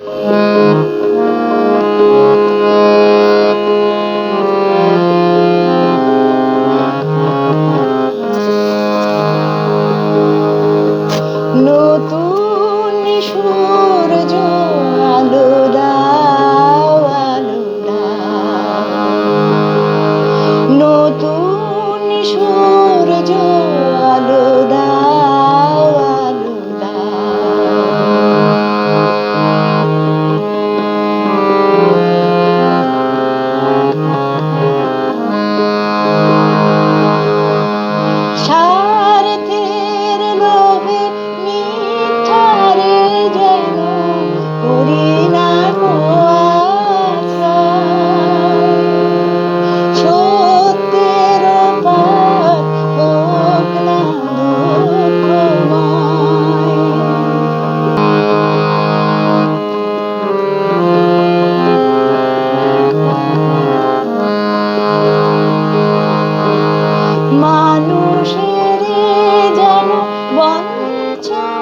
Música মানুষের যেন বঞ্চনা